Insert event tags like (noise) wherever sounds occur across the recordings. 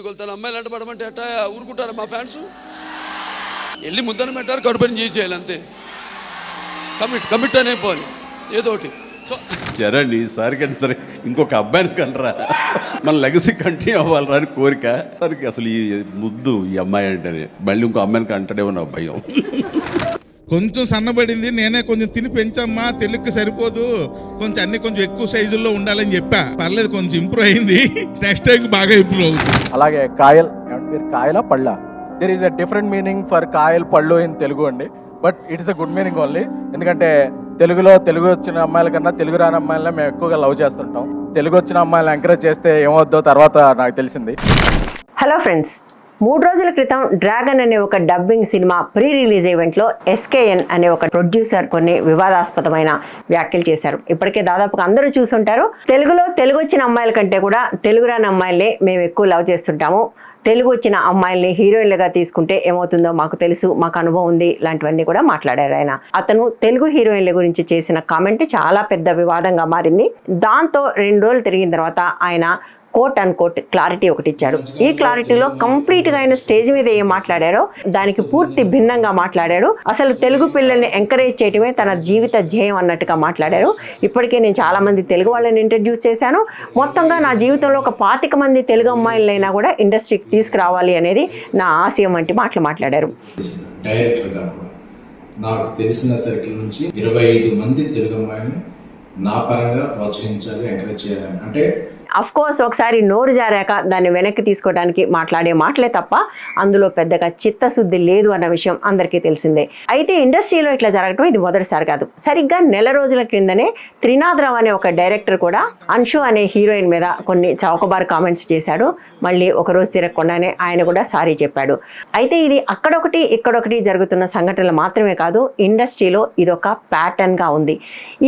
చేయగలుగుతాను అమ్మాయిలు అంటే పడమంటే ఎట్టా ఊరుకుంటారా మా ఫ్యాన్స్? వెళ్ళి ముద్దను పెట్టారు కడుపుని చేసేయాలి అంతే. కమిట్ కమిట్ అనే పోవాలి. ఏదో ఒకటి. సో జరండి ఈసారి కానీ సరే ఇంకొక అబ్బాయిని కనరా. మన లెగసీ కంటిన్యూ అవ్వాలరా అని కోరిక. తనకి అసలు ఈ ముద్దు ఈ అమ్మాయి అంటేనే. మళ్ళీ ఇంకో అమ్మాయిని కంటడేమో నా భయం. కొంచెం సన్నబడింది నేనే కొంచెం తిని పెంచమ్మా తెలుగుకి సరిపోదు. కొంచెం అన్ని కొంచెం ఎక్కువ సైజుల్లో ఉండాలని చెప్పా. పర్లేదు కొంచెం ఇంప్రూవ్ అయింది. (laughs) నెక్స్ట్ టైం బాగా ఇంప్రూవ్ అవుతుంది. అలాగే కాయల్ మీరు కాయల పళ్ళ. There is a different meaning for కాయల్ పళ్ళు ఇన్ తెలుగు అండి. But it is a good meaning only ఎందుకంటే తెలుగులో తెలుగు వచ్చిన అమ్మాయిల కన్నా తెలుగు రాని అమ్మాయిలనే మేము ఎక్కువగా లవ్ చేస్తుంటాం. తెలుగు వచ్చిన అమ్మాయిలు ఎంకరేజ్ చేస్తే ఏమవుద్దో తర్వాత నాకు తెలిసింది. హలో ఫ్రెండ్స్ మూడు రోజుల క్రితం డ్రాగన్ అనే ఒక డబ్బింగ్ సినిమా ప్రీ రిలీజ్ ఈవెంట్లో ఎస్కేఎన్ అనే ఒక ప్రొడ్యూసర్ కొన్ని వివాదాస్పదమైన వ్యాఖ్యలు చేశారు. ఇప్పటికే దాదాపుగా అందరూ చూసుంటారు. తెలుగులో తెలుగు వచ్చిన అమ్మాయిల కంటే కూడా తెలుగు రాని అమ్మాయిలే మేము ఎక్కువ లవ్ చేస్తుంటాము. తెలుగు వచ్చిన అమ్మాయిల్ని హీరోయిన్లుగా తీసుకుంటే ఏమవుతుందో మాకు తెలుసు మాకు అనుభవం ఉంది ఇలాంటివన్నీ కూడా మాట్లాడారు ఆయన. అతను తెలుగు హీరోయిన్ల గురించి చేసిన కామెంట్ చాలా పెద్ద వివాదంగా మారింది. దాంతో రెండు రోజులు తిరిగిన తర్వాత ఆయన కోట్ అండ్ కోట్ క్లారిటీ ఒకటి ఇచ్చాడు ఈ క్లారిటీలో కంప్లీట్గా ఆయన స్టేజ్ మీద ఏం మాట్లాడారో దానికి పూర్తి భిన్నంగా మాట్లాడాడు. అసలు తెలుగు పిల్లల్ని ఎంకరేజ్ చేయడమే తన జీవిత ధ్యేయం అన్నట్టుగా మాట్లాడారు. ఇప్పటికే నేను చాలామంది తెలుగు వాళ్ళని ఇంట్రడ్యూస్ చేశాను. మొత్తంగా నా జీవితంలో ఒక పాతిక మంది తెలుగు అమ్మాయిలైనా కూడా ఇండస్ట్రీకి తీసుకురావాలి అనేది నా ఆశయం వంటి మాటలు మాట్లాడారు. నాకు తెలిసిన సర్కిల్ నుంచి ఇరవై ఐదు మంది తెలుగు అమ్మాయిని నా పరంగా ప్రోత్సహించాలి ఎంకరేజ్ చేయాలని. అంటే అఫ్ కోర్స్ ఒకసారి నోరు జారాక దాన్ని వెనక్కి తీసుకోవడానికి మాట్లాడే మాటలే తప్ప అందులో పెద్దగా చిత్తశుద్ధి లేదు అన్న విషయం అందరికీ తెలిసిందే. అయితే ఇండస్ట్రీలో ఇట్లా జరగడం ఇది మొదటిసారి కాదు. సరిగ్గా నెల రోజుల క్రిందనే త్రినాథరావు అనే ఒక డైరెక్టర్ కూడా అన్షు అనే హీరోయిన్ మీద కొన్ని చౌకబార్ కామెంట్స్ చేశాడు. మళ్ళీ ఒక రోజు తిరగకుండానే ఆయన కూడా సారీ చెప్పాడు. అయితే ఇది అక్కడొకటి ఇక్కడొకటి జరుగుతున్న సంఘటనలు మాత్రమే కాదు ఇండస్ట్రీలో ఇదొక ప్యాటర్న్గా ఉంది.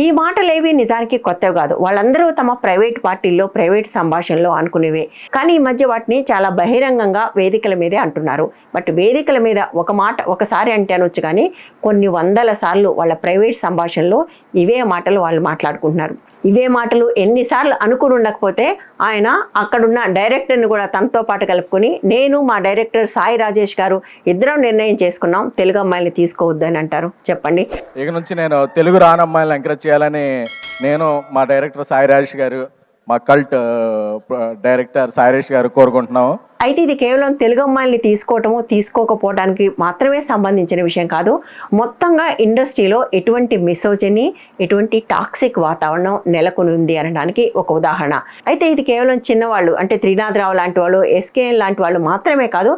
ఈ మాటలేవి నిజానికి కొత్తవి కాదు. వాళ్ళందరూ తమ ప్రైవేట్ పార్టీల్లో ప్రైవేట్ సంభాషణలో అనుకునేవే. కానీ ఈ మధ్య వాటిని చాలా బహిరంగంగా వేదికల మీదే అంటున్నారు. బట్ వేదికల మీద ఒక మాట ఒకసారి అంటే అనొచ్చు కానీ కొన్ని వందల సార్లు వాళ్ళ ప్రైవేట్ సంభాషణలో ఇవే మాటలు వాళ్ళు మాట్లాడుకుంటున్నారు. ఇవే మాటలు ఎన్నిసార్లు అనుకుని ఉండకపోతే ఆయన అక్కడున్న డైరెక్టర్ని కూడా తనతో పాటు కలుపుకొని నేను మా డైరెక్టర్ సాయి రాజేష్ గారు ఇద్దరం నిర్ణయం చేసుకున్నాం తెలుగు అమ్మాయిని తీసుకోవద్దని అంటారు. చెప్పండి. ఇక నుంచి నేను తెలుగు రాని అమ్మాయిలను ఎంకరేజ్ చేయాలని నేను మా డైరెక్టర్ సాయి రాజేష్ గారు మా కల్ట్ డైరెక్టర్ సాయిరేష్ గారు కోరుకుంటున్నాము. అయితే ఇది కేవలం తెలుగు అమ్మాయిల్ని తీసుకోవటము తీసుకోకపోవడానికి మాత్రమే సంబంధించిన విషయం కాదు. మొత్తంగా ఇండస్ట్రీలో ఎటువంటి మిసోజని ఎటువంటి టాక్సిక్ వాతావరణం నెలకొని ఉంది అనడానికి ఒక ఉదాహరణ. అయితే ఇది కేవలం చిన్నవాళ్ళు అంటే త్రినాథరావు లాంటి వాళ్ళు ఎస్కేఎన్ లాంటి వాళ్ళు మాత్రమే కాదు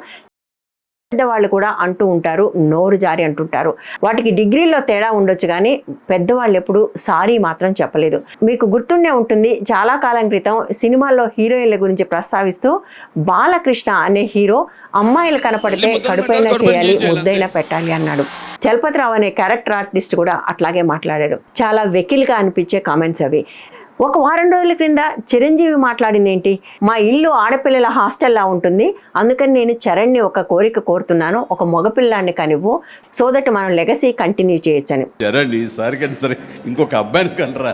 పెద్దవాళ్ళు కూడా అంటూ ఉంటారు నోరు జారి అంటుంటారు. వాటికి డిగ్రీలో తేడా ఉండొచ్చు కానీ పెద్దవాళ్ళు ఎప్పుడు సారీ మాత్రం చెప్పలేదు. మీకు గుర్తుండే ఉంటుంది చాలా కాలం క్రితం సినిమాల్లో హీరోయిన్ల గురించి ప్రస్తావిస్తూ బాలకృష్ణ అనే హీరో అమ్మాయిలు కనపడితే కడుపైనా చేయాలి ముద్దైనా పెట్టాలి అన్నాడు. చలపతిరావు అనే క్యారెక్టర్ ఆర్టిస్ట్ కూడా అట్లాగే మాట్లాడాడు. చాలా వెకిల్గా అనిపించే కామెంట్స్ అవి. ఒక వారం రోజుల క్రింద చిరంజీవి మాట్లాడింది ఏంటి మా ఇల్లు ఆడపిల్లల హాస్టల్లా ఉంటుంది. అందుకని నేను చరణ్ని ఒక కోరిక కోరుతున్నాను. ఒక మగపిల్లాన్ని కనివ్వు సో దట్ మనం లెగసీ కంటిన్యూ చేయొచ్చని. కానీ సరే ఇంకొక అబ్బాయిని కనరా.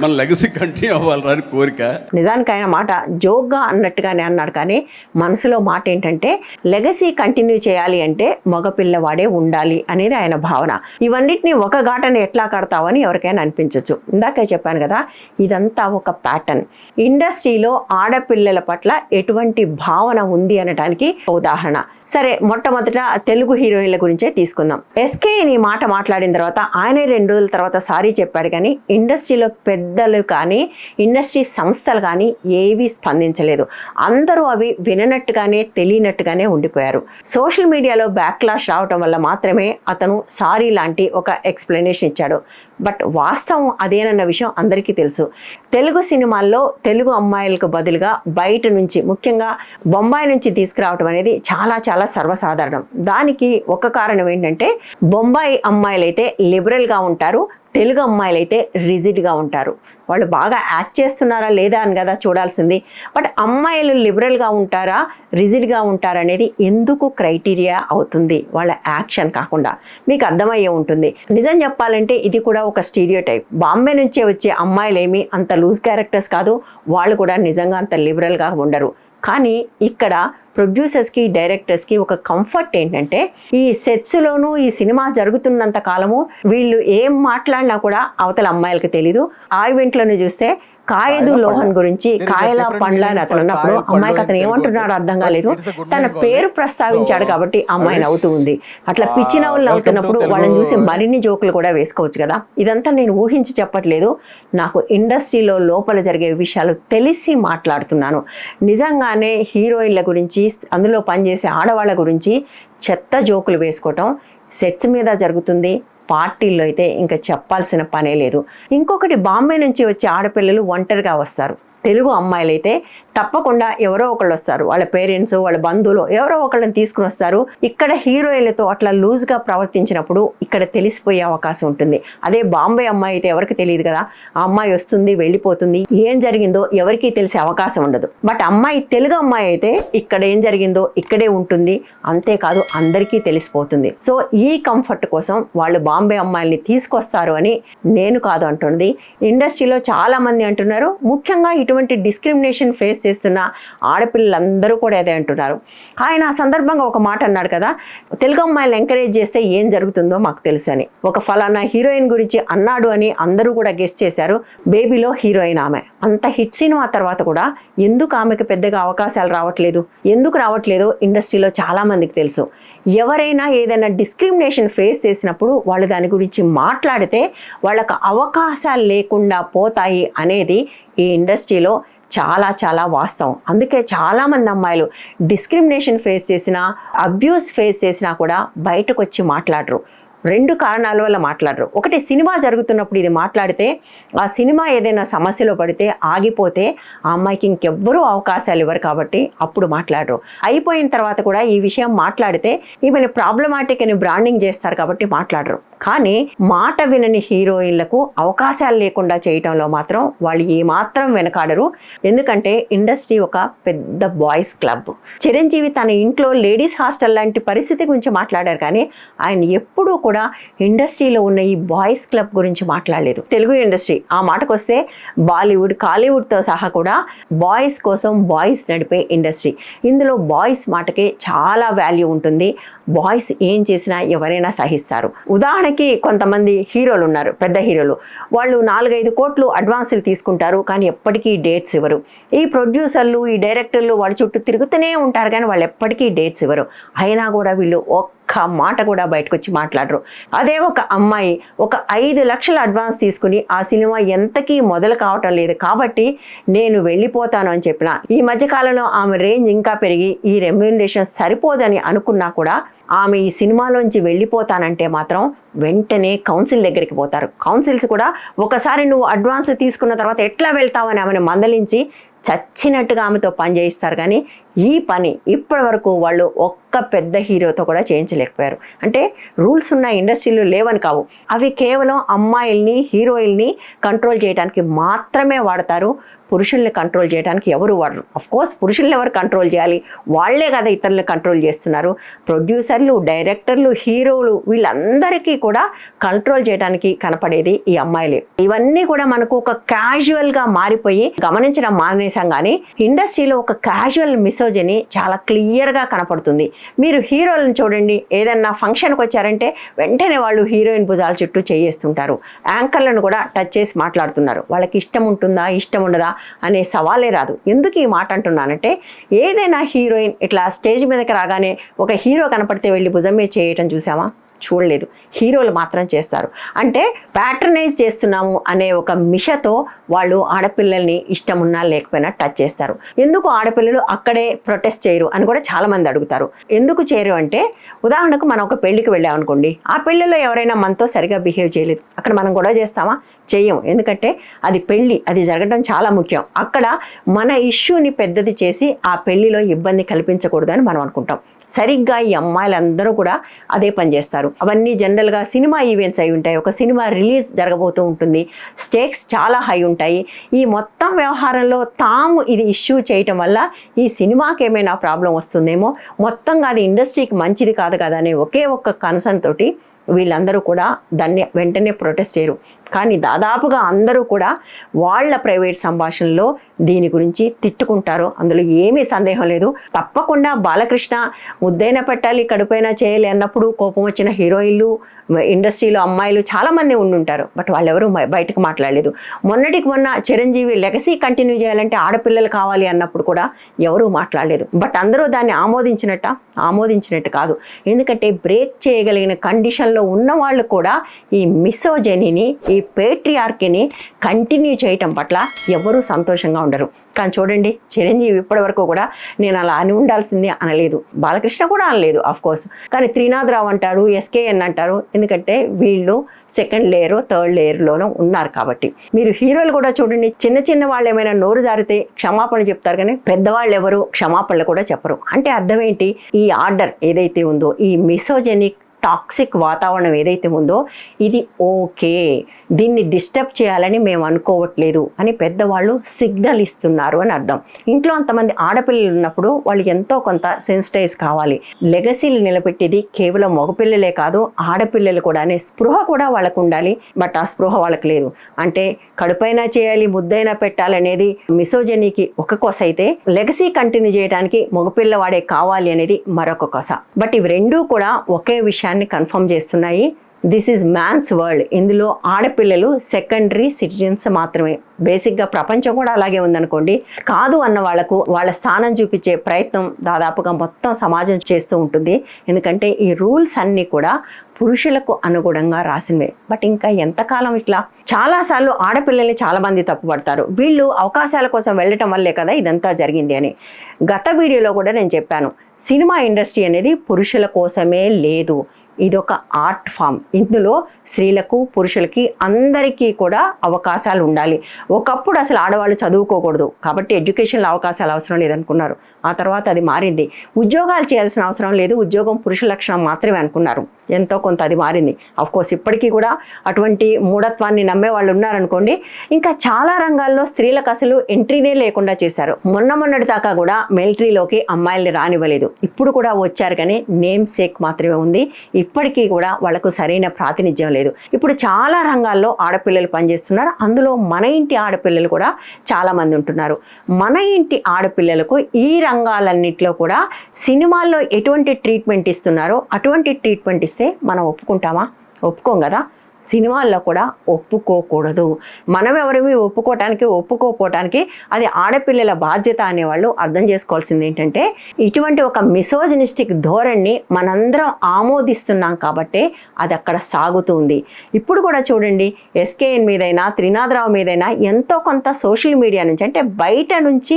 మన లెగసీ కంటిన్యూ అవ్వాలరా అని కోరిక. నిజానికి ఆయన మాట జోక్గా అన్నట్టుగానే అన్నాడు. కానీ మనసులో మాట ఏంటంటే లెగసీ కంటిన్యూ చేయాలి అంటే మగపిల్లవాడే ఉండాలి అనేది ఆయన భావన. ఇవన్నిటిని ఒక ఘాటను ఎట్లా కడతావని ఎవరికైనా అనిపించవచ్చు ఇందాకే చెప్పాను కదా ఇదంతా ఒక ప్యాటర్న్. ఇండస్ట్రీలో ఆడపిల్లల పట్ల ఎటువంటి భావన ఉంది అనడానికి ఉదాహరణ. సరే మొట్టమొదట తెలుగు హీరోయిన్ల గురించే తీసుకుందాం. ఎస్కే ఈ మాట మాట్లాడిన తర్వాత ఆయనే రెండు రోజుల తర్వాత సారీ చెప్పాడు కానీ ఇండస్ట్రీలో పెద్దలు కానీ ఇండస్ట్రీ సంస్థలు కానీ ఏవీ స్పందించలేదు. అందరూ అవి విననట్టుగానే తెలియనట్టుగానే ఉండిపోయారు. సోషల్ మీడియాలో బ్యాక్లాష్ రావటం వల్ల మాత్రమే అతను సారీ లాంటి ఒక ఎక్స్ప్లెనేషన్ ఇచ్చాడు. బట్ వాస్తవం అదేనన్న విషయం అందరికీ తెలుసు. తెలుగు సినిమాల్లో తెలుగు అమ్మాయిలకు బదులుగా బయట నుంచి ముఖ్యంగా బొంబాయి నుంచి తీసుకురావటం అనేది చాలా చాలా సర్వసాధారణం. దానికి ఒక కారణం ఏంటంటే బొంబాయి అమ్మాయిలైతే లిబరల్గా ఉంటారు తెలుగు అమ్మాయిలైతే రిజిడ్గా ఉంటారు. వాళ్ళు బాగా యాక్ట్ చేస్తున్నారా లేదా అని కదా చూడాల్సింది. బట్ అమ్మాయిలు లిబరల్గా ఉంటారా రిజిడ్గా ఉంటారా అనేది ఎందుకు క్రైటీరియా అవుతుంది వాళ్ళ యాక్షన్ కాకుండా? మీకు అర్థమయ్యే ఉంటుంది. నిజం చెప్పాలంటే ఇది కూడా ఒక స్టీరియో టైప్ బాంబే నుంచే వచ్చే అమ్మాయిలు ఏమి అంత లూజ్ క్యారెక్టర్స్ కాదు. వాళ్ళు కూడా నిజంగా అంత లిబరల్గా ఉండరు. కానీ ఇక్కడ ప్రొడ్యూసర్స్కి డైరెక్టర్స్కి ఒక కంఫర్ట్ ఏంటంటే ఈ సెట్స్లోనూ ఈ సినిమా జరుగుతున్నంత కాలము వీళ్ళు ఏం మాట్లాడినా కూడా అవతల అమ్మాయిలకు తెలీదు. ఆ ఈవెంట్లోనే చూస్తే కాయదు లోహన్. గురించి కాయల పండ్ల అని అతను కాయల అమ్మాయికి అతను ఏమంటున్నాడో. అర్థం కాలేదు తన పేరు. ప్రస్తావించాడు కాబట్టి అమ్మాయి నవ్వుతూ ఉంది అట్లా పిచ్చి నవ్వులు నవ్వుతున్నప్పుడు. వాళ్ళని చూసి మరిన్ని జోకులు కూడా వేసుకోవచ్చు కదా ఇదంతా నేను ఊహించి చెప్పట్లేదు నాకు ఇండస్ట్రీలో లోపల జరిగే విషయాలు తెలిసి మాట్లాడుతున్నాను నిజంగానే హీరోయిన్ల గురించి అందులో పనిచేసే ఆడవాళ్ళ గురించి చెత్త జోకులు వేసుకోవటం సెట్స్ మీద జరుగుతుంది పార్టీల్లో అయితే ఇంకా చెప్పాల్సిన పనే లేదు. ఇంకొకటి బాంబే నుంచి వచ్చే ఆడపిల్లలు ఒంటరిగా వస్తారు. తెలుగు అమ్మాయిలైతే తప్పకుండా ఎవరో ఒకళ్ళు వస్తారు. వాళ్ళ పేరెంట్స్ వాళ్ళ బంధువులు ఎవరో ఒకళ్ళని తీసుకుని వస్తారు. ఇక్కడ హీరోయిన్లతో అట్లా లూజ్గా ప్రవర్తించినప్పుడు ఇక్కడ తెలిసిపోయే అవకాశం ఉంటుంది. అదే బాంబే అమ్మాయి అయితే ఎవరికి తెలియదు కదా? ఆ అమ్మాయి వస్తుంది వెళ్ళిపోతుంది. ఏం జరిగిందో ఎవరికీ తెలిసే అవకాశం ఉండదు. బట్ అమ్మాయి తెలుగు అమ్మాయి అయితే ఇక్కడ ఏం జరిగిందో ఇక్కడే ఉంటుంది. అంతేకాదు అందరికీ తెలిసిపోతుంది. సో ఈ కంఫర్ట్ కోసం వాళ్ళు బాంబే అమ్మాయిల్ని తీసుకొస్తారు అని నేను కాదు అంటున్నది. ఇండస్ట్రీలో చాలామంది అంటున్నారు. ముఖ్యంగా ఇటువంటి డిస్క్రిమినేషన్ ఫేస్ చేస్తున్న ఆడపిల్లలందరూ కూడా అదే అంటున్నారు. ఆయన ఆ సందర్భంగా ఒక మాట అన్నాడు కదా తెలుగు అమ్మాయిలు ఎంకరేజ్ చేస్తే ఏం జరుగుతుందో మాకు తెలుసు అని. ఒక ఫలానా హీరోయిన్ గురించి అన్నాడు అని అందరూ కూడా గెస్ట్ చేశారు. బేబీలో హీరోయిన్ ఆమె. అంత హిట్ సినిమా తర్వాత కూడా ఎందుకు ఆమెకు పెద్దగా అవకాశాలు రావట్లేదు? ఎందుకు రావట్లేదో? ఇండస్ట్రీలో చాలామందికి తెలుసు. ఎవరైనా ఏదైనా డిస్క్రిమినేషన్ ఫేస్ చేసినప్పుడు వాళ్ళు దాని గురించి మాట్లాడితే వాళ్ళకు అవకాశాలు లేకుండా పోతాయి అనేది ఈ ఇండస్ట్రీలో చాలా చాలా వాస్తవం. అందుకే చాలామంది అమ్మాయిలు డిస్క్రిమినేషన్ ఫేస్ చేసినా అబ్యూస్ ఫేస్ చేసినా కూడా బయటకు వచ్చి మాట్లాడరు. రెండు కారణాల వల్ల మాట్లాడరు. ఒకటి సినిమా జరుగుతున్నప్పుడు ఇది మాట్లాడితే ఆ సినిమా ఏదైనా సమస్యలో పడితే ఆగిపోతే ఆ అమ్మాయికి ఇంకెవ్వరూ అవకాశాలు ఇవ్వరు కాబట్టి అప్పుడు మాట్లాడరు. అయిపోయిన తర్వాత కూడా ఈ విషయం మాట్లాడితే ఈమెను ప్రాబ్లమాటిక్ అని బ్రాండింగ్ చేస్తారు కాబట్టి మాట్లాడరు. కానీ మాట వినని హీరోయిన్లకు అవకాశాలు లేకుండా చేయటంలో మాత్రం వాళ్ళు ఏమాత్రం వెనకాడరు. ఎందుకంటే ఇండస్ట్రీ ఒక పెద్ద బాయ్స్ క్లబ్ చిరంజీవి తన ఇంట్లో లేడీస్ హాస్టల్ లాంటి పరిస్థితి గురించి మాట్లాడారు కానీ ఆయన ఎప్పుడూ కూడా కూడా ఇండస్ట్రీలో ఉన్న ఈ బాయ్స్ క్లబ్ గురించి మాట్లాడలేదు. తెలుగు ఇండస్ట్రీ. ఆ మాటకు వస్తే బాలీవుడ్ కాలీవుడ్తో సహా కూడా బాయ్స్ కోసం బాయ్స్ నడిపే ఇండస్ట్రీ. ఇందులో బాయ్స్ మాటకే చాలా వాల్యూ ఉంటుంది. బాయ్స్ ఏం చేసినా ఎవరైనా సహిస్తారు. ఉదాహరణకి కొంతమంది హీరోలు ఉన్నారు పెద్ద హీరోలు. వాళ్ళు నాలుగైదు కోట్లు అడ్వాన్సులు తీసుకుంటారు కానీ ఎప్పటికీ డేట్స్ ఇవ్వరు. ఈ ప్రొడ్యూసర్లు ఈ డైరెక్టర్లు వాళ్ళ చుట్టూ తిరుగుతూనే ఉంటారు కానీ వాళ్ళు ఎప్పటికీ డేట్స్ ఇవ్వరు. అయినా కూడా వీళ్ళు ఒక్క మాట కూడా బయటకు వచ్చి మాట్లాడరు. అదే ఒక అమ్మాయి ఒక ఐదు లక్షల అడ్వాన్స్ తీసుకుని ఆ సినిమా ఎంతకీ మొదలు కావటం లేదు. కాబట్టి నేను వెళ్ళిపోతాను అని చెప్పిన. ఈ మధ్యకాలంలో ఆమె రేంజ్ ఇంకా పెరిగి ఈ రెమ్యూనరేషన్ సరిపోదని అనుకున్నా కూడా ఆమె ఈ సినిమాలోంచి వెళ్ళిపోతానంటే మాత్రం వెంటనే కౌన్సిల్ దగ్గరికి పోతారు. కౌన్సిల్స్ కూడా ఒకసారి నువ్వు అడ్వాన్స్ తీసుకున్న తర్వాత ఎట్లా వెళ్తావని ఆమెను మందలించి చచ్చినట్టుగా ఆమెతో పనిచేయిస్తారు. కానీ ఈ పని ఇప్పటి వరకు వాళ్ళు ఒక్క పెద్ద హీరోతో కూడా చేయించలేకపోయారు. అంటే రూల్స్ ఉన్న ఇండస్ట్రీలు లేవని కావు. అవి కేవలం అమ్మాయిల్ని హీరోయిల్ని కంట్రోల్ చేయడానికి మాత్రమే వాడతారు. పురుషుల్ని కంట్రోల్ చేయడానికి ఎవరు వాడరు. కోర్స్ పురుషుల్ని ఎవరు కంట్రోల్ చేయాలి? వాళ్ళే కదా ఇతరులను కంట్రోల్ చేస్తున్నారు. ప్రొడ్యూసర్లు డైరెక్టర్లు హీరోలు వీళ్ళందరికీ కూడా కంట్రోల్ చేయడానికి కనపడేది ఈ అమ్మాయిలే. ఇవన్నీ కూడా మనకు ఒక క్యాజువల్గా మారిపోయి గమనించడం మానేసాం కానీ ఇండస్ట్రీలో ఒక క్యాజువల్ మిస్ మిసోజని చాలా క్లియర్గా కనపడుతుంది. మీరు హీరోలను చూడండి ఏదన్నా ఫంక్షన్కి వచ్చారంటే వెంటనే వాళ్ళు హీరోయిన్ భుజాల చుట్టూ చేయేస్తుంటారు. యాంకర్లను కూడా టచ్ చేసి మాట్లాడుతున్నారు. వాళ్ళకి ఇష్టం ఉంటుందా ఇష్టం ఉండదా అనే సవాలే రాదు. ఎందుకు ఈ మాట అంటున్నానంటే ఏదైనా హీరోయిన్ ఇట్లా స్టేజ్ మీదకి రాగానే ఒక హీరో కనపడితే వెళ్ళి భుజం మీద చేయటం చూసామా చూడలేదు. హీరోలు మాత్రం చేస్తారు. అంటే ప్యాటర్నైజ్ చేస్తున్నాము అనే ఒక మిషతో వాళ్ళు ఆడపిల్లల్ని ఇష్టం ఉన్నా లేకపోయినా టచ్ చేస్తారు. ఎందుకు ఆడపిల్లలు అక్కడే ప్రొటెస్ట్ చేయరు అని కూడా చాలా మంది అడుగుతారు. ఎందుకు చేయరు అంటే ఉదాహరణకు మనం ఒక పెళ్ళికి వెళ్ళామనుకోండి ఆ పెళ్ళిలో ఎవరైనా మనతో సరిగా బిహేవ్ చేయలేదు. అక్కడ మనం కూడా చేస్తామా? చెయ్యం. ఎందుకంటే అది పెళ్ళి అది జరగడం చాలా ముఖ్యం. అక్కడ మన ఇష్యూని పెద్దది చేసి ఆ పెళ్ళిలో ఇబ్బంది కల్పించకూడదు అని మనం అనుకుంటాం. సరిగ్గా ఈ అమ్మాయిలందరూ కూడా అదే పని చేస్తారు. అవన్నీ జనరల్గా సినిమా ఈవెంట్స్ అయి ఉంటాయి. ఒక సినిమా రిలీజ్ జరగబోతూ ఉంటుంది. స్టేక్స్ చాలా హై ఉంటాయి. ఈ మొత్తం వ్యవహారంలో తాము ఇది ఇష్యూ చేయటం వల్ల ఈ సినిమాకి ఏమైనా ప్రాబ్లం వస్తుందేమో మొత్తంగా అది ఇండస్ట్రీకి మంచిది కాదు కదా అనే ఒకే ఒక్క కన్సర్న్ తోటి వీళ్ళందరూ కూడా దాన్ని వెంటనే ప్రొటెస్ట్ చేయరు. కానీ దాదాపుగా అందరూ కూడా వాళ్ళ ప్రైవేట్ సంభాషణలో దీని గురించి తిట్టుకుంటారు. అందులో ఏమీ సందేహం లేదు. తప్పకుండా బాలకృష్ణ ముద్దైన పెట్టాలి కడుపైనా చేయాలి అన్నప్పుడు కోపం వచ్చిన హీరోయిన్లు ఇండస్ట్రీలో అమ్మాయిలు చాలామంది ఉండుంటారు బట్ వాళ్ళెవరూ బయటకు మాట్లాడలేదు. మొన్నటికి మొన్న చిరంజీవి లెగసీ కంటిన్యూ చేయాలంటే ఆడపిల్లలు కావాలి అన్నప్పుడు కూడా ఎవరూ మాట్లాడలేదు. బట్ అందరూ దాన్ని ఆమోదించినట్ట? ఆమోదించినట్టు కాదు. ఎందుకంటే బ్రేక్ చేయగలిగిన కండిషన్లో ఉన్న వాళ్ళు కూడా ఈ మిసోజెనీని ఈ పేట్రియార్కిని కంటిన్యూ చేయటం పట్ల ఎవరూ సంతోషంగా ఉండరు. కానీ చూడండి చిరంజీవి ఇప్పటి వరకు కూడా నేను అలా అని ఉండాల్సిందే అనలేదు. బాలకృష్ణ కూడా అనలేదు కోర్స్. కానీ త్రినాథరావు అంటారు ఎస్కేఎన్ అంటారు ఎందుకంటే వీళ్ళు సెకండ్ లేయర్ థర్డ్ లేయర్లోనూ ఉన్నారు కాబట్టి. మీరు హీరోలు కూడా చూడండి చిన్న చిన్న వాళ్ళు ఏమైనా నోరు జారితే క్షమాపణ చెప్తారు కానీ పెద్దవాళ్ళు ఎవరు క్షమాపణలు కూడా చెప్పరు. అంటే అర్థం ఏంటి? ఈ ఆర్డర్ ఏదైతే ఉందో ఈ మిసోజెనిక్ టాక్సిక్ వాతావరణం ఏదైతే ఉందో ఇది ఓకే. దీన్ని డిస్టర్బ్ చేయాలని మేము అనుకోవట్లేదు అని పెద్దవాళ్ళు సిగ్నల్ ఇస్తున్నారు అని అర్థం. ఇంట్లో అంతమంది ఆడపిల్లలు ఉన్నప్పుడు వాళ్ళు ఎంతో కొంత సెన్సిటైజ్ కావాలి. లెగసీలు నిలబెట్టేది కేవలం మగపిల్లలే కాదు ఆడపిల్లలు కూడా అనే స్పృహ కూడా వాళ్ళకు ఉండాలి బట్ ఆ స్పృహ వాళ్ళకి లేదు. అంటే కడుపైనా చేయాలి ముద్దైనా పెట్టాలనేది మిసోజనీకి ఒక కొస అయితే లెగసీ కంటిన్యూ చేయడానికి మగపిల్లవాడే కావాలి అనేది మరొక కొస. బట్ ఇవి రెండూ కూడా ఒకే విషయాన్ని కన్ఫర్మ్ చేస్తున్నాయి. దిస్ ఈజ్ మ్యాన్స్ వరల్డ్ ఇందులో ఆడపిల్లలు సెకండరీ సిటిజన్స్ మాత్రమే. బేసిక్గా ప్రపంచం కూడా అలాగే ఉందనుకోండి. కాదు అన్న వాళ్ళకు వాళ్ళ స్థానం చూపించే ప్రయత్నం దాదాపుగా మొత్తం సమాజం చేస్తూ ఉంటుంది. ఎందుకంటే ఈ రూల్స్ అన్నీ కూడా పురుషులకు అనుగుణంగా రాసినవే. బట్ ఇంకా ఎంతకాలం ఇట్లా? చాలాసార్లు ఆడపిల్లల్ని చాలామంది తప్పుపడతారు. వీళ్ళు అవకాశాల కోసం వెళ్ళటం వల్లే కదా ఇదంతా జరిగింది అని. గత వీడియోలో కూడా నేను చెప్పాను. సినిమా ఇండస్ట్రీ అనేది పురుషుల కోసమే లేదు. ఇదొక ఆర్ట్ ఫామ్. ఇందులో స్త్రీలకు పురుషులకి అందరికీ కూడా అవకాశాలు ఉండాలి. ఒకప్పుడు అసలు ఆడవాళ్ళు చదువుకోకూడదు. కాబట్టి ఎడ్యుకేషన్లో అవకాశాలు అవసరం లేదనుకున్నారు. ఆ తర్వాత అది మారింది. ఉద్యోగాలు చేయాల్సిన అవసరం లేదు. ఉద్యోగం పురుష లక్షణం మాత్రమే అనుకున్నారు. ఎంతో కొంత అది మారింది. కోర్స్ ఇప్పటికీ కూడా అటువంటి మూఢత్వాన్ని నమ్మే వాళ్ళు ఉన్నారనుకోండి. ఇంకా చాలా రంగాల్లో స్త్రీలకు అసలు ఎంట్రీనే లేకుండా చేశారు. మొన్న మొన్నటి దాకా కూడా మిలిటరీలోకి అమ్మాయిల్ని రానివ్వలేదు. ఇప్పుడు కూడా వచ్చారు కానీ నేమ్ సేక్ మాత్రమే ఉంది. ఇప్పటికీ కూడా వాళ్ళకు సరైన ప్రాతినిధ్యం లేదు. ఇప్పుడు చాలా రంగాల్లో ఆడపిల్లలు పనిచేస్తున్నారు. అందులో మన ఇంటి ఆడపిల్లలు కూడా చాలామంది ఉంటున్నారు. మన ఇంటి ఆడపిల్లలకు ఈ రంగాలన్నింటిలో కూడా సినిమాల్లో ఎటువంటి ట్రీట్మెంట్ ఇస్తున్నారో అటువంటి ట్రీట్మెంట్ ఇస్తే మనం ఒప్పుకుంటామా? ఒప్పుకోం కదా? సినిమాల్లో కూడా ఒప్పుకోకూడదు. మనం ఎవరివి ఒప్పుకోవటానికి ఒప్పుకోపోవటానికి అది ఆడపిల్లల బాధ్యత అనేవాళ్ళు అర్థం చేసుకోవాల్సింది ఏంటంటే ఇటువంటి ఒక మిసోజినిస్టిక్ ధోరణిని మనందరం ఆమోదిస్తున్నాం కాబట్టి అది అక్కడ సాగుతుంది. ఇప్పుడు కూడా చూడండి ఎస్కేఎన్ మీదైనా త్రినాథరావు మీదైనా ఎంతో కొంత సోషల్ మీడియా నుంచి అంటే బయట నుంచి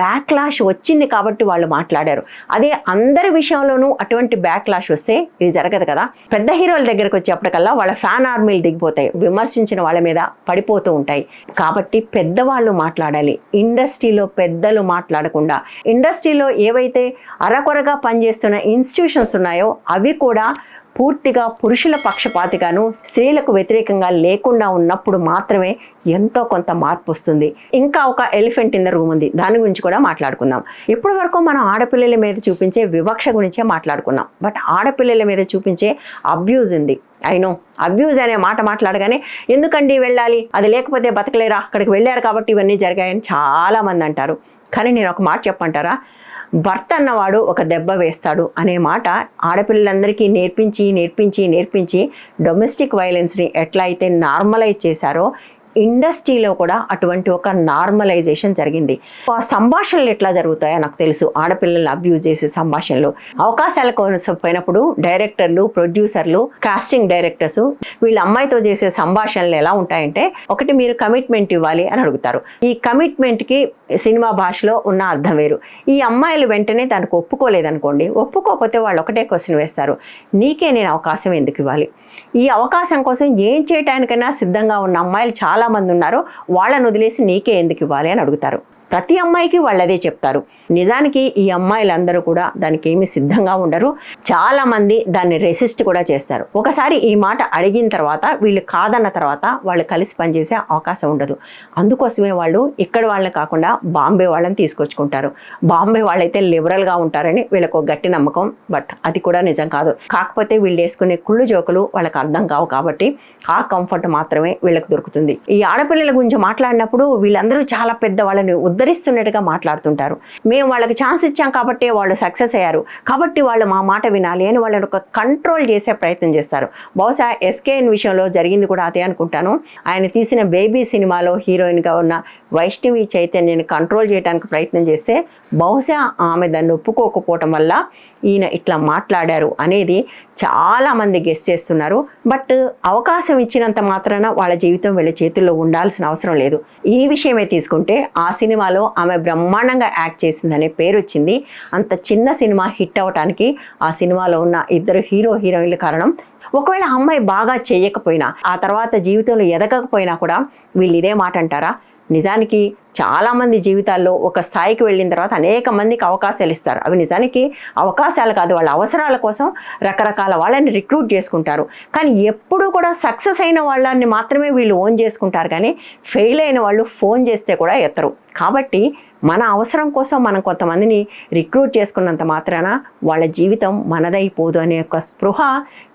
బ్యాక్లాష్ వచ్చింది కాబట్టి వాళ్ళు మాట్లాడారు. అదే అందరి విషయంలోనూ అటువంటి బ్యాక్లాష్ వస్తే ఇది జరగదు కదా. పెద్ద హీరోల దగ్గరకు వచ్చేప్పటికల్లా వాళ్ళ ఫ్యాన్ ఆర్మీలు దిగిపోతాయి. విమర్శించిన వాళ్ళ మీద పడిపోతూ ఉంటాయి. కాబట్టి పెద్దవాళ్ళు మాట్లాడాలి. ఇండస్ట్రీలో పెద్దలు మాట్లాడకుండా ఇండస్ట్రీలో ఏవైతే అరకొరగా పనిచేస్తున్న ఇన్స్టిట్యూషన్స్ ఉన్నాయో అవి కూడా పూర్తిగా పురుషుల పక్షపాతిగాను స్త్రీలకు వ్యతిరేకంగా లేకుండా ఉన్నప్పుడు మాత్రమే ఎంతో కొంత మార్పు వస్తుంది. ఇంకా ఒక ఎలిఫెంట్ ఇన్ ద రూమ్ ఉంది. దాని గురించి కూడా మాట్లాడుకుందాం. ఇప్పటి వరకు మనం ఆడపిల్లల మీద చూపించే వివక్ష గురించే మాట్లాడుకున్నాం. బట్ ఆడపిల్లల మీద చూపించే అబ్యూజ్ ఉంది. అయినో అబ్యూజ్ అనే మాట మాట్లాడగానే ఎందుకండి వెళ్ళాలి? అది లేకపోతే బతకలేరా? అక్కడికి వెళ్ళారు కాబట్టి ఇవన్నీ జరిగాయని చాలామంది అంటారు. కానీ నేను ఒక మాట చెప్పంటారా భర్త అన్నవాడు ఒక దెబ్బ వేస్తాడు అనే మాట ఆడపిల్లలందరికీ నేర్పించి నేర్పించి నేర్పించి డొమెస్టిక్ వైలెన్స్ని ఎట్లా అయితే నార్మలైజ్ చేశారో ఇండస్ట్రీలో కూడా అటువంటి ఒక నార్మలైజేషన్ జరిగింది. ఆ సంభాషణలు ఎట్లా జరుగుతాయో నాకు తెలుసు. ఆడపిల్లల్ని అబ్యూజ్ చేసే సంభాషణలు. అవకాశాల కోసం పోయినప్పుడు డైరెక్టర్లు ప్రొడ్యూసర్లు కాస్టింగ్ డైరెక్టర్స్ వీళ్ళ అమ్మాయితో చేసే సంభాషణలు ఎలా ఉంటాయంటే ఒకటి మీరు కమిట్మెంట్ ఇవ్వాలి అని అడుగుతారు. ఈ కమిట్మెంట్కి సినిమా భాషలో ఉన్న అర్థం వేరు. ఈ అమ్మాయిలు వెంటనే దానికి ఒప్పుకోలేదనుకోండి ఒప్పుకోకపోతే వాళ్ళు ఒకటే క్వశ్చన్ వేస్తారు. నీకే నేను అవకాశం ఎందుకు ఇవ్వాలి? ఈ అవకాశం కోసం ఏం చేయటానికైనా సిద్ధంగా ఉన్న అమ్మాయిలు చాలామంది ఉన్నారు. వాళ్ళని వదిలేసి నీకే ఎందుకు ఇవ్వాలి అని అడుగుతారు. ప్రతి అమ్మాయికి వాళ్ళు అదే చెప్తారు. నిజానికి ఈ అమ్మాయిలందరూ కూడా దానికి ఏమీ సిద్ధంగా ఉండరు. చాలామంది దాన్ని రెసిస్ట్ కూడా చేస్తారు. ఒకసారి ఈ మాట అడిగిన తర్వాత వీళ్ళు కాదన్న తర్వాత వాళ్ళు కలిసి పనిచేసే అవకాశం ఉండదు. అందుకోసమే వాళ్ళు ఇక్కడ వాళ్ళని కాకుండా బాంబే వాళ్ళని తీసుకొచ్చుకుంటారు. బాంబే వాళ్ళైతే లిబరల్గా ఉంటారని వీళ్ళకు గట్టి నమ్మకం బట్ అది కూడా నిజం కాదు. కాకపోతే వీళ్ళు వేసుకునే కుళ్ళు జోకులు వాళ్ళకి అర్థం కావు కాబట్టి ఆ కంఫర్ట్ మాత్రమే వీళ్ళకి దొరుకుతుంది. ఈ ఆడపిల్లల గురించి మాట్లాడినప్పుడు వీళ్ళందరూ చాలా పెద్ద వాళ్ళని ఉద్ధరిస్తున్నట్టుగా మాట్లాడుతుంటారు. మేము వాళ్ళకి ఛాన్స్ ఇచ్చాం కాబట్టి వాళ్ళు సక్సెస్ అయ్యారు. కాబట్టి వాళ్ళు మా మాట వినాలి అని వాళ్ళని ఒక కంట్రోల్ చేసే ప్రయత్నం చేస్తారు. బహుశా ఎస్కేఎన్ విషయంలో జరిగింది కూడా అదే అనుకుంటాను. ఆయన తీసిన బేబీ సినిమాలో హీరోయిన్గా ఉన్న వైష్ణవి చైతన్యని కంట్రోల్ చేయడానికి ప్రయత్నం చేస్తే బహుశా ఆమె దాన్ని ఒప్పుకోకపోవటం వల్ల ఈయన ఇట్లా మాట్లాడారు అనేది చాలామంది గెస్ చేస్తున్నారు. బట్ అవకాశం ఇచ్చినంత మాత్రాన వాళ్ళ జీవితం వీళ్ళ చేతుల్లో ఉండాల్సిన అవసరం లేదు. ఈ విషయమే తీసుకుంటే ఆ సినిమాలో ఆమె బ్రహ్మాండంగా యాక్ట్ చేసిందనే పేరు వచ్చింది. అంత చిన్న సినిమా హిట్ అవటానికి ఆ సినిమాలో ఉన్న ఇద్దరు హీరో హీరోయిన్ల కారణం. ఒకవేళ అమ్మాయి బాగా చేయకపోయినా ఆ తర్వాత జీవితంలో ఎదగకపోయినా కూడా వీళ్ళు ఇదే మాట అంటారా? నిజానికి చాలామంది జీవితాల్లో ఒక స్థాయికి వెళ్ళిన తర్వాత అనేక మందికి అవకాశాలు ఇస్తారు. అవి నిజానికి అవకాశాలు కాదు వాళ్ళ అవసరాల కోసం రకరకాల వాళ్ళని రిక్రూట్ చేసుకుంటారు. కానీ ఎప్పుడూ కూడా సక్సెస్ అయిన వాళ్ళని మాత్రమే వీళ్ళు ఓన్ చేసుకుంటారు. కానీ ఫెయిల్ అయిన వాళ్ళు ఫోన్ చేస్తే కూడా ఎత్తరు. కాబట్టి మన అవసరం కోసం మనం కొంతమందిని రిక్రూట్ చేసుకున్నంత మాత్రాన వాళ్ళ జీవితం మనదైపోదు అనే ఒక స్పృహ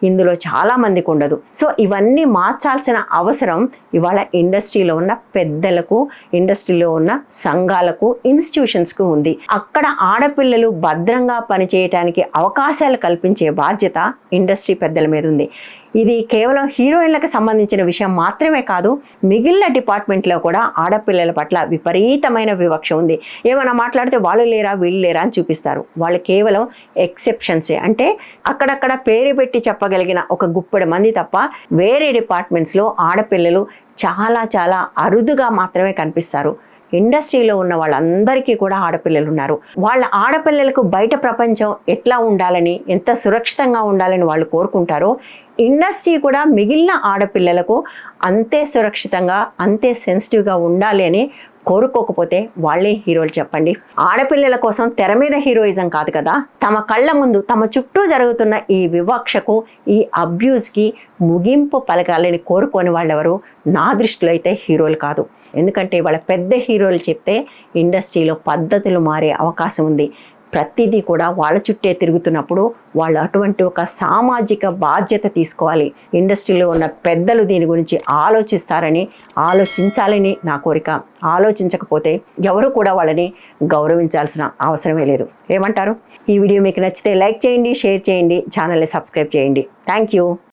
ఇందులో చాలామందికి ఉండదు. సో ఇవన్నీ మార్చాల్సిన అవసరం ఇవాళ ఇండస్ట్రీలో ఉన్న పెద్దలకు ఇండస్ట్రీలో ఉన్న సంఘాలకు ఇన్స్టిట్యూషన్స్కు ఉంది. అక్కడ ఆడపిల్లలు భద్రంగా పనిచేయటానికి అవకాశాలు కల్పించే బాధ్యత ఇండస్ట్రీ పెద్దల మీద ఉంది. ఇది కేవలం హీరోయిన్లకు సంబంధించిన విషయం మాత్రమే కాదు మిగిలిన డిపార్ట్మెంట్లో కూడా ఆడపిల్లల పట్ల విపరీతమైన వివక్ష ఉంది. ఏమైనా మాట్లాడితే వాళ్ళు లేరా వీళ్ళు లేరా అని చూపిస్తారు. వాళ్ళు కేవలం ఎక్సెప్షన్సే. అంటే అక్కడక్కడ పేరు పెట్టి చెప్పగలిగిన ఒక గుప్పెడు మంది తప్ప వేరే డిపార్ట్మెంట్స్లో ఆడపిల్లలు చాలా చాలా అరుదుగా మాత్రమే కనిపిస్తారు. ఇండస్ట్రీలో ఉన్న వాళ్ళందరికీ కూడా ఆడపిల్లలు ఉన్నారు. వాళ్ళ ఆడపిల్లలకు బయట ప్రపంచం ఎట్లా ఉండాలని ఎంత సురక్షితంగా ఉండాలని వాళ్ళు కోరుకుంటారో ఇండస్ట్రీ కూడా మిగిలిన ఆడపిల్లలకు అంతే సురక్షితంగా అంతే సెన్సిటివ్గా ఉండాలి అని కోరుకోకపోతే వాళ్ళే హీరోలు చెప్పండి. ఆడపిల్లల కోసం తెర మీద హీరోయిజం కాదు కదా. తమ కళ్ళ ముందు తమ చుట్టూ జరుగుతున్న ఈ వివక్షకు ఈ అబ్యూస్కి ముగింపు పలకాలని కోరుకోని వాళ్ళెవరు నా దృష్టిలో అయితే హీరోలు కాదు. ఎందుకంటే వాళ్ళ పెద్ద హీరోలు చెప్తే ఇండస్ట్రీలో పద్ధతులు మారే అవకాశం ఉంది. ప్రతిదీ కూడా వాళ్ళ చుట్టే తిరుగుతున్నప్పుడు వాళ్ళు అటువంటి ఒక సామాజిక బాధ్యత తీసుకోవాలి. ఇండస్ట్రీలో ఉన్న పెద్దలు దీని గురించి ఆలోచిస్తారని ఆలోచించాలని నా కోరిక. ఆలోచించకపోతే ఎవరు కూడా వాళ్ళని గౌరవించాల్సిన అవసరమే లేదు. ఏమంటారు? ఈ వీడియో మీకు నచ్చితే లైక్ చేయండి షేర్ చేయండి ఛానల్ని సబ్స్క్రైబ్ చేయండి. Thank you.